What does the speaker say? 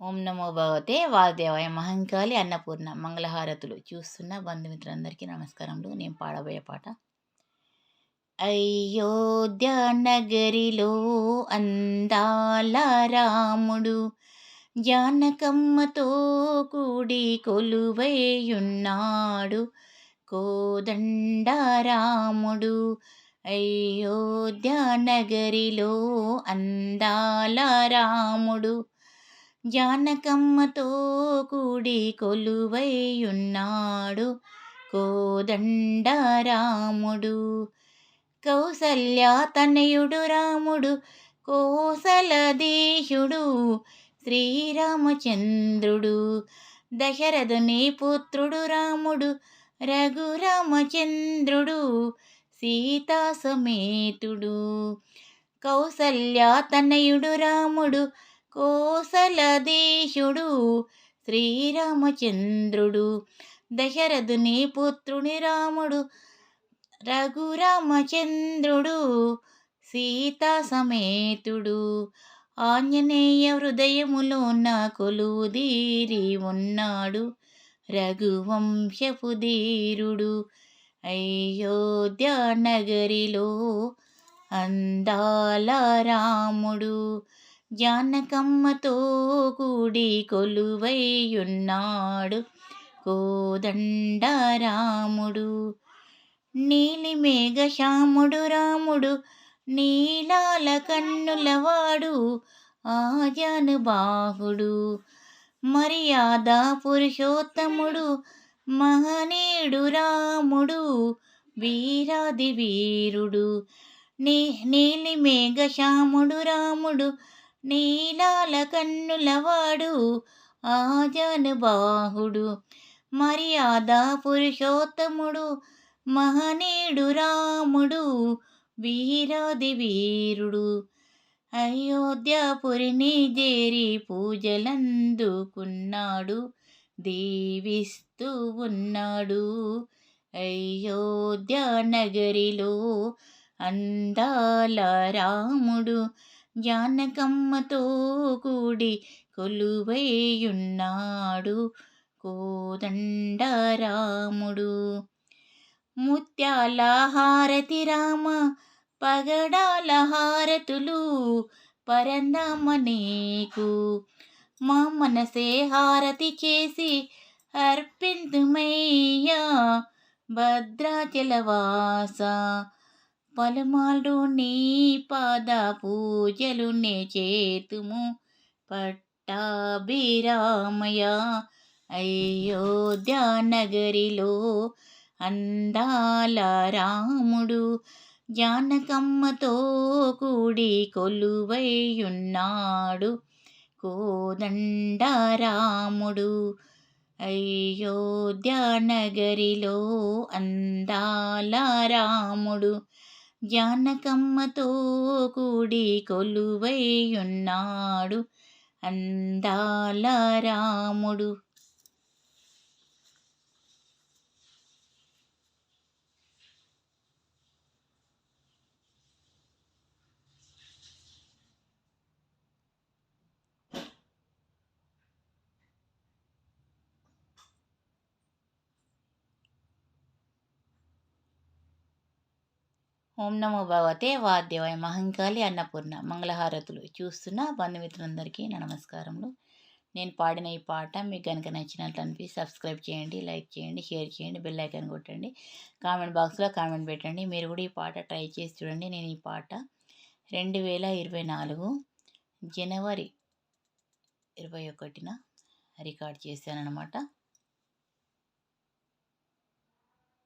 ఓం నమో భగవతే వాదేవాయ మహంకాళి అన్నపూర్ణ మంగళహారతులు. చూస్తున్న బంధుమిత్రులందరికీ నమస్కారములు. నేను పాడబోయే పాట. అయోధ్య నగరిలో అందాల రాముడు జానకమ్మతో కూడి కొలువైయున్నాడు. కోదండ రాముడు అయోధ్య నగరిలో అందాల రాముడు జానకమ్మతో కూడి కొలువైయున్నాడు కోదండరాముడు. కౌసల్యా తనయుడు రాముడు కోసలదేశుడు శ్రీరామచంద్రుడు. దశరథుని పుత్రుడు రాముడు రఘురామచంద్రుడు సీతా సమేతుడు కౌసల్యా తనయుడు రాముడు కోసలదేశుడు శ్రీరామచంద్రుడు. దశరథుని పుత్రుని రాముడు రఘురామచంద్రుడు సీతా సమేతుడు. ఆంజనేయ హృదయములోన కొలుదీరి ఉన్నాడు రఘువంశపు ధీరుడు అయోధ్య నగరిలో అందాల రాముడు. జానకమ్మతో కూడి కొలువైయున్నాడు కోదండరాముడు. నీలి మేఘశ్యాముడు రాముడు నీలాల కన్నులవాడు ఆజానుబాహుడు మర్యాద పురుషోత్తముడు మహనీయుడు రాముడు వీరాది వీరుడు. నీ నీలి మేఘశ్యాముడు రాముడు నీలాల కన్నులవాడు ఆజానుబాహుడు మర్యాదా పురుషోత్తముడు మహనీయుడు రాముడు వీరాది వీరుడు. అయోధ్యాపురిని చేరి పూజలందుకున్నాడు దీవిస్తూ ఉన్నాడు. అయోధ్య నగరిలో అందాల రాముడు జానకమ్మతో కూడి కొలువైయున్నాడు కోదండరాముడు. ముత్యాల హారతి రామ పగడాల హారతులు పరందమ నీకు మా మనసే హారతి చేసి అర్పింతుమయ్యా భద్రాచలవాస పలుమాలు నీ పాద పూజలు నే చేతుము. పట్టాభిరామయ అయోధ్య నగరిలో అందాల రాముడు జానకమ్మతో కూడి కొలువైయున్నాడు కోదండరాముడు. అయోధ్య నగరిలో అందాల రాముడు జానకమ్మతో కూడి కొలువైయున్నాడు అందాల రాముడు. ఓం నమో భగవతే వాద్యవాయ మహంకాళి అన్నపూర్ణ మంగళహారతులు చూస్తున్న బంధుమిత్రులందరికీ నా నమస్కారములు. నేను పాడిన ఈ పాట మీకు కనుక నచ్చినట్లు అనిపి సబ్స్క్రైబ్ చేయండి లైక్ చేయండి షేర్ చేయండి బెల్ ఐకాన్ కొట్టండి. కామెంట్ బాక్స్లో కామెంట్ పెట్టండి. మీరు కూడా ఈ పాట ట్రై చేసి చూడండి. నేను ఈ పాట రెండు వేల ఇరవై నాలుగు జనవరి ఇరవై ఒకటిన రికార్డ్ చేశాను అనమాట